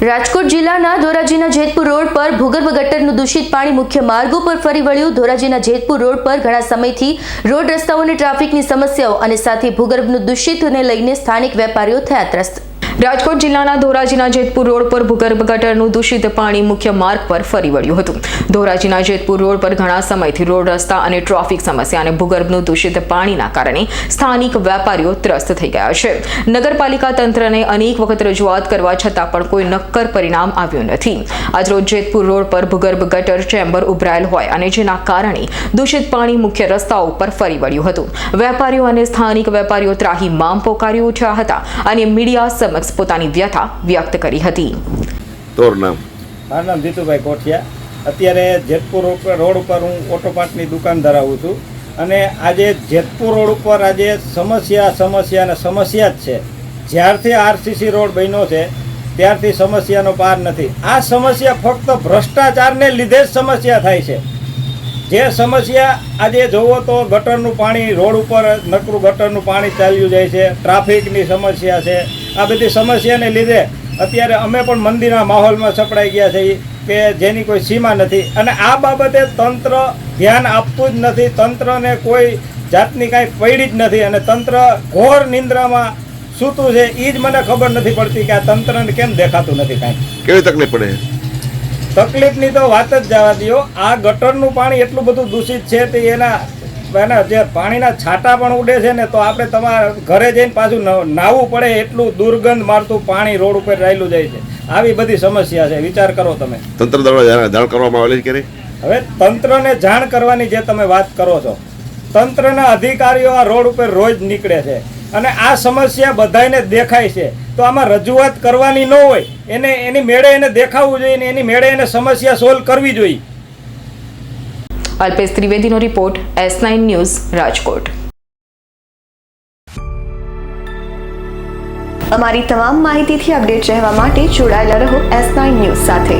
રાજકોટ જિલ્લાના ધોરાજીના જેતપુર રોડ પર ભૂગર્ભ ગટરનું દૂષિત પાણી મુખ્ય માર્ગો પર ફરી વળ્યું. ધોરાજીના જેતપુર રોડ પર ઘણા સમયથી રોડ રસ્તાઓની ટ્રાફિકની સમસ્યાઓ અને સાથે ભૂગર્ભનું દૂષિતને લઈને સ્થાનિક વેપારીઓ થયા ત્રસ્ત રાજકોટ જિલ્લાના ધોરાજીના જેતપુર રોડ પર ભૂગર્ભ ગટરનું દૂષિત પાણી મુખ્ય માર્ગ પર ફરી વળ્યું હતું. ધોરાજીના જેતપુર રોડ પર ઘણા સમયથી રોડ રસ્તા અને ટ્રાફિક સમસ્યા અને ભૂગર્ભનું દૂષિત પાણીના કારણે સ્થાનિક વેપારીઓ ત્રસ્ત થઈ ગયા છે. નગરપાલિકા તંત્રને અનેક વખત રજૂઆત કરવા છતાં પણ કોઈ નક્કર પરિણામ આવ્યું નથી. આજરોજ જેતપુર રોડ પર ભૂગર્ભ ગટર ચેમ્બર ઉભરાયેલ હોય અને જેના કારણે દૂષિત પાણી મુખ્ય રસ્તાઓ પર ફરી વળ્યું હતું. વેપારીઓ અને સ્થાનિક વેપારીઓ ત્રાહી મામ પોકારી ઉઠ્યા હતા અને મીડિયા સમક્ષ પોતાની વ્યથા વ્યક્ત કરી હતી. તોર નામ. મારું નામ જીતુભાઈ કોઠિયા. અત્યારે જેતપુર રોડ ઉપર હું ઓટો પાર્ટની દુકાન ધરાવું છું. અને આજે જેતપુર રોડ ઉપર આજે સમસ્યા સમસ્યા અને સમસ્યા જ છે. જ્યારથી આરસીસી રોડ બન્યો છે ત્યારથી સમસ્યાનો પાર નથી. આ સમસ્યા ફક્ત ભ્રષ્ટાચારને લીધે જ સમસ્યા થાય છે. જે સમસ્યા આજે જોવો તો ગટરનું પાણી, રોડ ઉપર નકરું ગટરનું પાણી ચાલ્યું જાય છે, ટ્રાફિકની સમસ્યા છે. આ બધી સમસ્યાને લીધે અત્યારે અમે પણ મંદિરના માહોલમાં સપડાઈ ગયા છીએ કે જેની કોઈ સીમા નથી. અને આ બાબતે તંત્ર ધ્યાન આપતું જ નથી. તંત્રને કોઈ જાતની કાંઈ પડી જ નથી અને તંત્ર ઘોર નિંદ્રામાં સૂતું છે. એ જ મને ખબર નથી પડતી કે આ તંત્રને કેમ દેખાતું નથી કાંઈ. કેવી તકલીફ પડે? તકલીફની તો વાત જ જવા દો આ ગટરનું પાણી એટલું બધું દૂષિત છે તે એના એના જે પાણીના છાંટા પણ ઉડે છે ને તો આપણે તમારા ઘરે જઈને પાછું નાહવું પડે એટલું દુર્ગંધ મારતું પાણી રોડ ઉપર રહેલું જાય છે. આવી બધી સમસ્યા છે. વિચાર કરો તમે. તંત્ર દ્વારા જાણ કરવામાં આવેલી કે હવે તંત્રને જાણ કરવાની જે તમે વાત કરો છો તંત્રના અધિકારીઓ આ રોડ ઉપર રોજ નીકળે છે. અને આ સમસ્યા બધાને દેખાય છે. તો આમાં રજૂઆત કરવાની ન હોય એને એની મેળે એને દેખાવું જોઈએ ને એની મેળે એને સમસ્યા સોલ્વ કરવી જોઈએ. Alpesh ત્રિવેદીનો report S nine news Rajkot. અમારી તમામ માહિતીથી અપડેટ રહેવા માટે જોડાયેલા રહો એસ નાઇન ન્યૂઝ સાથે.